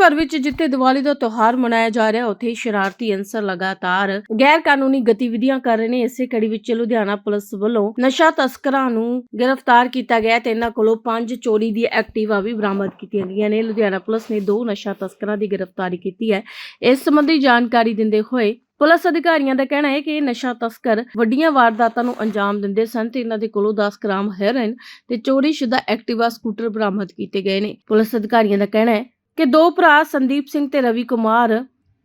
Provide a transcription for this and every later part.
ਭਰ ਵਿੱਚ ਜਿੱਥੇ ਦੀਵਾਲੀ ਦਾ ਤਿਉਹਾਰ ਮਨਾਇਆ ਜਾ ਰਿਹਾ, ਉੱਥੇ ਸ਼ਰਾਰਤੀ ਅਨਸਰ ਲਗਾਤਾਰ ਗੈਰ ਕਾਨੂੰਨੀ ਗਤੀਵਿਧੀਆਂ ਕਰ ਰਹੇ ਨੇ। ਇਸੇ ਕੜੀ ਵਿੱਚ ਲੁਧਿਆਣਾ ਪੁਲਿਸ ਵੱਲੋਂ ਨਸ਼ਾ ਤਸਕਰਾਂ ਨੂੰ ਗ੍ਰਿਫਤਾਰ ਕੀਤਾ ਗਿਆ ਤੇ ਇਹਨਾਂ ਕੋਲੋਂ ਪੰਜ ਚੋਰੀ ਦੀ ਐਕਟਿਵਾ ਵੀ ਬਰਾਮਦ ਕੀਤੀਆਂ ਗਈਆਂ ਨੇ। ਲੁਧਿਆਣਾ ਪੁਲਿਸ ਨੇ ਦੋ ਨਸ਼ਾ ਤਸਕਰਾਂ ਦੀ ਗ੍ਰਿਫਤਾਰੀ ਕੀਤੀ ਹੈ। ਇਸ ਸੰਬੰਧੀ ਜਾਣਕਾਰੀ ਦਿੰਦੇ ਹੋਏ ਪੁਲਿਸ ਅਧਿਕਾਰੀਆਂ ਦਾ ਕਹਿਣਾ ਹੈ ਕਿ ਇਹ ਨਸ਼ਾ ਤਸਕਰ ਵੱਡੀਆਂ ਵਾਰਦਾਤਾਂ ਨੂੰ ਅੰਜਾਮ ਦਿੰਦੇ ਸਨ ਤੇ ਇਹਨਾਂ ਦੇ ਕੋਲੋਂ 10 ਗ੍ਰਾਮ ਹੈਰੋਇਨ ਤੇ ਚੋਰੀਸ਼ੁਦਾ ਐਕਟਿਵਾ, ਸਕੂਟਰ ਬਰਾਮਦ ਕੀਤੇ ਗਏ ਨੇ। ਪੁਲਿਸ ਅਧਿਕਾਰੀਆਂ ਦਾ ਕਹਿਣਾ ਹੈ ਕਿ ਦੋ ਭਰਾ ਸੰਦੀਪ ਸਿੰਘ ਤੇ ਰਵੀ ਕੁਮਾਰ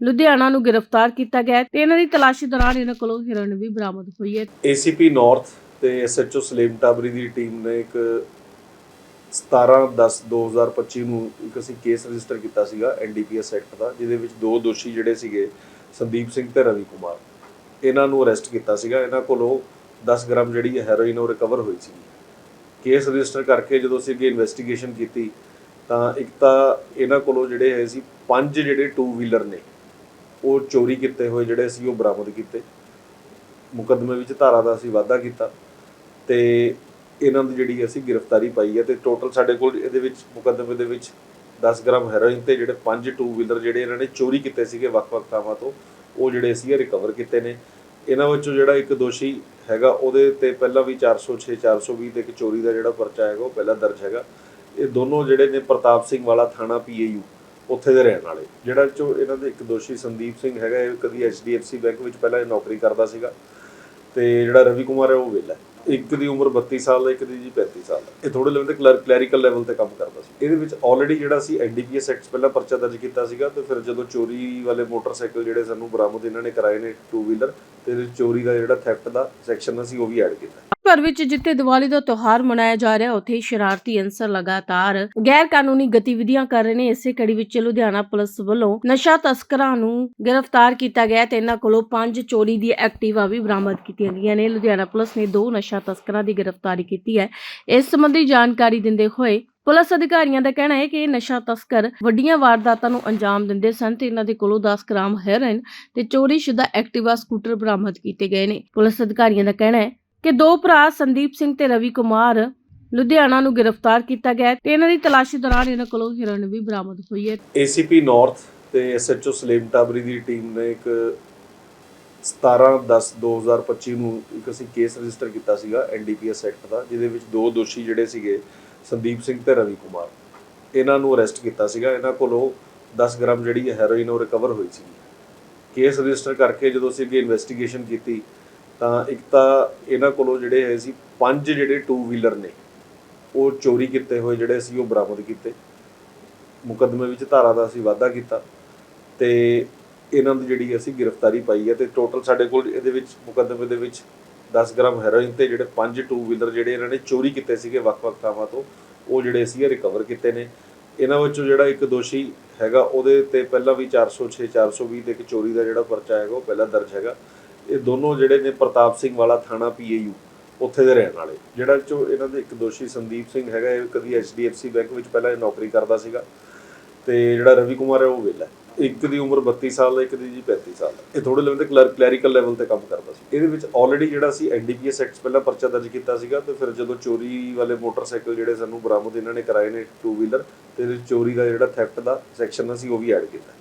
ਲੁਧਿਆਣਾ ਨੂੰ ਗ੍ਰਿਫਤਾਰ ਕੀਤਾ ਗਿਆ ਹੈ ਤੇ ਇਹਨਾਂ ਦੀ ਤਲਾਸ਼ੀ ਦੌਰਾਨ ਇਹਨਾਂ ਕੋਲੋਂ ਹੈਰੋਇਨ ਵੀ ਬਰਾਮਦ ਹੋਈ ਹੈ। ਏਸੀਪੀ ਨਾਰਥ ਤੇ ਐਸਐਚਓ ਸਲੀਮ ਟਾਬਰੀ ਦੀ ਟੀਮ ਨੇ ਇੱਕ 17/10/2025 ਨੂੰ ਇੱਕ ਅਸੀਂ ਕੇਸ ਰਜਿਸਟਰ ਕੀਤਾ ਸੀਗਾ ਐਨਡੀਪੀਐਸ ਐਕਟ ਦਾ, ਜਿਹਦੇ ਵਿੱਚ ਦੋ ਦੋਸ਼ੀ ਜਿਹੜੇ ਸੀਗੇ ਸੰਦੀਪ ਸਿੰਘ ਤੇ ਰਵੀ ਕੁਮਾਰ। ਇਹਨਾਂ ਨੂੰ ਅਰੈਸਟ ਕੀਤਾ ਸੀਗਾ। ਇਹਨਾਂ ਕੋਲੋਂ 10 ਗ੍ਰਾਮ ਜਿਹੜੀ ਹੈਰੋਇਨ ਉਹ ਰਿਕਵਰ ਹੋਈ ਸੀ। ਕੇਸ ਰਜਿਸਟਰ ਕਰਕੇ ਜਦੋਂ ਅਸੀਂ ਅੱਗੇ ਇਨਵੈਸਟੀਗੇਸ਼ਨ ਕੀਤੀ ਤਾਂ ਇੱਕ ਤਾਂ ਇਹਨਾਂ ਕੋਲੋਂ ਜਿਹੜੇ ਹੈ ਸੀ ਪੰਜ ਜਿਹੜੇ ਟੂ ਵੀਲਰ ਨੇ, ਉਹ ਚੋਰੀ ਕੀਤੇ ਹੋਏ ਜਿਹੜੇ ਸੀ, ਉਹ ਬਰਾਮਦ ਕੀਤੇ। ਮੁਕੱਦਮੇ ਵਿੱਚ ਧਾਰਾ ਦਾ ਅਸੀਂ ਵਾਅਦਾ ਕੀਤਾ ਤੇ ਇਹਨਾਂ ਦੀ ਜਿਹੜੀ ਅਸੀਂ ਗ੍ਰਿਫਤਾਰੀ ਪਾਈ ਹੈ ਤੇ ਟੋਟਲ ਸਾਡੇ ਕੋਲ ਇਹਦੇ ਵਿੱਚ ਮੁਕੱਦਮੇ ਦੇ ਵਿੱਚ 10 ਗ੍ਰਾਮ ਹੈਰੋਇਨ ਤੇ ਜਿਹੜੇ ਪੰਜ ਟੂ ਵੀਲਰ ਜਿਹੜੇ ਇਹਨਾਂ ਨੇ ਚੋਰੀ ਕੀਤੇ ਸੀਗੇ ਵੱਖ-ਵੱਖ ਥਾਵਾਂ ਤੋਂ, ਉਹ ਜਿਹੜੇ ਅਸੀਂ ਰਿਕਵਰ ਕੀਤੇ ਨੇ। ਇਹਨਾਂ ਵਿੱਚੋਂ ਜਿਹੜਾ ਇੱਕ ਦੋਸ਼ੀ ਹੈਗਾ, ਉਹਦੇ ਤੇ ਪਹਿਲਾਂ ਵੀ 406 420 ਤੇ ਇੱਕ ਚੋਰੀ ਦਾ ਜਿਹੜਾ ਪਰਚਾ ਹੈਗਾ, ਉਹ ਪਹਿਲਾਂ ਦਰਜ ਹੈਗਾ। ਇਹ ਦੋਨੋਂ ਜਿਹੜੇ ਨੇ ਪ੍ਰਤਾਪ ਸਿੰਘ ਵਾਲਾ ਥਾਣਾ ਪੀਏਯੂ, ਉੱਥੇ ਦੇ ਰਹਿਣ ਵਾਲੇ। ਜਿਹੜਾ ਚੋ ਇਹਨਾਂ ਦੇ ਇੱਕ ਦੋਸ਼ੀ ਸੰਦੀਪ ਸਿੰਘ ਹੈਗਾ, ਇਹ ਕਦੀ ਐਚਡੀਐਫਸੀ ਬੈਂਕ ਵਿੱਚ ਪਹਿਲਾਂ ਇਹ ਨੌਕਰੀ ਕਰਦਾ ਸੀਗਾ। ਤੇ ਜਿਹੜਾ ਰਵੀ ਕੁਮਾਰ ਹੈ, ਉਹ ਵਿਹਲਾ ਇੱਕ ਦੀ ਉਮਰ 32 ਸਾਲ ਹੈ, ਇੱਕ ਦੀ ਜੀ 35 ਸਾਲ ਹੈ। ਇਹ ਥੋੜੇ ਲੈਵਲ ਤੇ ਕਲੈਰੀਕਲ ਲੈਵਲ ਤੇ ਕੰਮ ਕਰਦਾ ਸੀ। ਇਹਦੇ ਵਿੱਚ ਆਲਰੇਡੀ ਜਿਹੜਾ ਸੀ ਐਨਡੀਪੀਐਸ ਐਕਟ ਪਹਿਲਾਂ ਪਰਚਾ ਦਰਜ ਕੀਤਾ ਸੀਗਾ ਤੇ ਫਿਰ ਜਦੋਂ ਚੋਰੀ ਵਾਲੇ ਮੋਟਰਸਾਈਕਲ ਜਿਹੜੇ ਸਾਨੂੰ ਬਰਾਮਦ ਇਹਨਾਂ ਨੇ ਕਰਾਏ ਨੇ ਟੂ ਵੀਲਰ ਤੇ ਇਹਦੇ ਚੋਰੀ ਦਾ ਜਿਹੜਾ ਥੈਫਟ ਦਾ ਸੈਕਸ਼ਨ ਸੀ ਉਹ ਵੀ ਐਡ ਕੀਤਾ। ਭਰ ਵਿੱਚ ਜਿੱਥੇ ਦੀਵਾਲੀ ਦਾ ਤਿਉਹਾਰ ਮਨਾਇਆ ਜਾ ਰਿਹਾ, ਉੱਥੇ ਸ਼ਰਾਰਤੀ ਅਨਸਰ ਲਗਾਤਾਰ ਗੈਰ ਕਾਨੂੰਨੀ ਗਤੀਵਿਧੀਆਂ ਕਰ ਰਹੇ ਨੇ। ਇਸੇ ਕੜੀ ਵਿੱਚ ਲੁਧਿਆਣਾ ਪੁਲਿਸ ਵੱਲੋਂ ਨਸ਼ਾ ਤਸਕਰਾਂ ਨੂੰ ਗ੍ਰਿਫਤਾਰ ਕੀਤਾ ਗਿਆ ਤੇ ਇਹਨਾਂ ਕੋਲੋਂ ਪੰਜ ਚੋਰੀ ਦੀ ਐਕਟਿਵਾ ਵੀ ਬਰਾਮਦ ਕੀਤੀਆਂ ਗਈਆਂ ਨੇ। ਲੁਧਿਆਣਾ ਪੁਲਿਸ ਨੇ ਦੋ ਨਸ਼ਾ ਤਸਕਰਾਂ ਦੀ ਗ੍ਰਿਫਤਾਰੀ ਕੀਤੀ ਹੈ। ਇਸ ਸੰਬੰਧੀ ਜਾਣਕਾਰੀ ਦਿੰਦੇ ਹੋਏ ਪੁਲਿਸ ਅਧਿਕਾਰੀਆਂ ਦਾ ਕਹਿਣਾ ਹੈ ਕਿ ਇਹ ਨਸ਼ਾ ਤਸਕਰ ਵੱਡੀਆਂ ਵਾਰਦਾਤਾਂ ਨੂੰ ਅੰਜਾਮ ਦਿੰਦੇ ਸਨ ਤੇ ਇਹਨਾਂ ਦੇ ਕੋਲੋਂ 10 ਗ੍ਰਾਮ ਹੈਰੋਇਨ ਤੇ ਚੋਰੀ ਸ਼ੁਦਾ ਐਕਟਿਵਾ, ਸਕੂਟਰ ਬਰਾਮਦ ਕੀਤੇ ਗਏ ਨੇ। ਪੁਲਿਸ ਅਧਿਕਾਰੀਆਂ ਦਾ ਕਹਿਣਾ ਹੈ ਕਿ ਦੋ ਭਰਾ ਸੰਦੀਪ ਸਿੰਘ ਤੇ ਰਵੀ ਕੁਮਾਰ ਲੁਧਿਆਣਾ ਨੂੰ ਗ੍ਰਿਫਤਾਰ ਕੀਤਾ ਗਿਆ ਹੈ ਤੇ ਇਹਨਾਂ ਦੀ ਤਲਾਸ਼ੀ ਦੌਰਾਨ ਇਹਨਾਂ ਕੋਲੋਂ ਹੈਰੋਇਨ ਵੀ ਬਰਾਮਦ ਹੋਈ ਹੈ। ਏਸੀਪੀ ਨਾਰਥ ਤੇ ਐਸਐਚਓ ਸਲੀਮ ਟਾਬਰੀ ਦੀ ਟੀਮ ਨੇ ਇੱਕ 17/10/2025 ਨੂੰ ਇੱਕ ਅਸੀਂ ਕੇਸ ਰਜਿਸਟਰ ਕੀਤਾ ਸੀਗਾ ਐਨਡੀਪੀਐਸ ਐਕਟ ਦਾ, ਜਿਹਦੇ ਵਿੱਚ ਦੋ ਦੋਸ਼ੀ ਜਿਹੜੇ ਸੀਗੇ ਸੰਦੀਪ ਸਿੰਘ ਤੇ ਰਵੀ ਕੁਮਾਰ। ਇਹਨਾਂ ਨੂੰ ਅਰੈਸਟ ਕੀਤਾ ਸੀਗਾ। ਇਹਨਾਂ ਕੋਲੋਂ 10 ਗ੍ਰਾਮ ਜਿਹੜੀ ਹੈਰੋਇਨ ਉਹ ਰਿਕਵਰ ਹੋਈ ਸੀ ਕੇਸ ਰਜਿਸਟਰ ਕਰਕੇ ਜਦੋਂ ਅਸੀਂ ਅੱਗੇ ਇਨਵੈਸਟੀਗੇਸ਼ਨ ਕੀਤੀ ਤਾਂ ਇੱਕ ਤਾਂ ਇਹਨਾਂ ਕੋਲੋਂ ਜਿਹੜੇ ਹੈ ਸੀ ਪੰਜ ਜਿਹੜੇ ਟੂ ਵੀਲਰ ਨੇ, ਉਹ ਚੋਰੀ ਕੀਤੇ ਹੋਏ ਜਿਹੜੇ ਸੀ, ਉਹ ਬਰਾਮਦ ਕੀਤੇ। ਮੁਕੱਦਮੇ ਵਿੱਚ ਧਾਰਾ ਦਾ ਅਸੀਂ ਵਾਅਦਾ ਕੀਤਾ ਤੇ ਇਹਨਾਂ ਦੀ ਜਿਹੜੀ ਅਸੀਂ ਗ੍ਰਿਫਤਾਰੀ ਪਾਈ ਹੈ ਤੇ ਟੋਟਲ ਸਾਡੇ ਕੋਲ ਇਹਦੇ ਵਿੱਚ ਮੁਕੱਦਮੇ ਦੇ ਵਿੱਚ 10 ਗ੍ਰਾਮ ਹੈਰੋਇਨ ਤੇ ਜਿਹੜੇ ਪੰਜ ਟੂ ਵੀਲਰ ਜਿਹੜੇ ਇਹਨਾਂ ਨੇ ਚੋਰੀ ਕੀਤੇ ਸੀਗੇ ਵੱਖ-ਵੱਖ ਥਾਵਾਂ ਤੋਂ, ਉਹ ਜਿਹੜੇ ਅਸੀਂ ਰਿਕਵਰ ਕੀਤੇ ਨੇ। ਇਹਨਾਂ ਵਿੱਚੋਂ ਜਿਹੜਾ ਇੱਕ ਦੋਸ਼ੀ ਹੈਗਾ, ਉਹਦੇ ਤੇ ਪਹਿਲਾਂ ਵੀ 406 420 ਦੇ ਇੱਕ ਚੋਰੀ ਦਾ ਜਿਹੜਾ ਪਰਚਾ ਹੈਗਾ, ਉਹ ਪਹਿਲਾਂ ਦਰਜ ਹੈਗਾ। ਇਹ ਦੋਨੋਂ ਜਿਹੜੇ ਨੇ ਪ੍ਰਤਾਪ ਸਿੰਘ ਵਾਲਾ ਥਾਣਾ ਪੀਏਯੂ, ਉੱਥੇ ਦੇ ਰਹਿਣ ਵਾਲੇ। ਜਿਹੜਾ ਚੋ ਇਹਨਾਂ ਦੇ ਇੱਕ ਦੋਸ਼ੀ ਸੰਦੀਪ ਸਿੰਘ ਹੈਗਾ, ਇਹ ਕਦੀ ਐਚਡੀਐਫਸੀ ਬੈਂਕ ਵਿੱਚ ਪਹਿਲਾਂ ਇਹ ਨੌਕਰੀ ਕਰਦਾ ਸੀਗਾ। ਤੇ ਜਿਹੜਾ ਰਵੀ ਕੁਮਾਰ ਹੈ, ਉਹ ਵਿਹਲਾ ਇੱਕ ਦੀ ਉਮਰ 32 ਸਾਲ ਹੈ, ਇੱਕ ਦੀ ਜੀ 35 ਸਾਲ ਇਹ ਥੋੜੇ ਲੈਵਲ ਤੇ ਕਲਰਕ ਕਲੈਰੀਕਲ ਲੈਵਲ ਤੇ ਕੰਮ ਕਰਦਾ ਸੀ। ਇਹਦੇ ਵਿੱਚ ਆਲਰੇਡੀ ਜਿਹੜਾ ਸੀ ਐਨਡੀਪੀਐਸ ਐਕਟ ਪਹਿਲਾਂ ਪਰਚਾ ਦਰਜ ਕੀਤਾ ਸੀਗਾ ਤੇ ਫਿਰ ਜਦੋਂ ਚੋਰੀ ਵਾਲੇ ਮੋਟਰਸਾਈਕਲ ਜਿਹੜੇ ਸਾਨੂੰ ਬਰਾਮਦ ਇਹਨਾਂ ਨੇ ਕਰਾਏ ਨੇ ਟੂ ਵੀਲਰ ਤੇ ਇਹਦੇ ਚੋਰੀ ਦਾ ਜਿਹੜਾ ਥੈਫਟ ਦਾ ਸੈਕਸ਼ਨ ਸੀ, ਉਹ ਵੀ ਐਡ ਕੀਤਾ।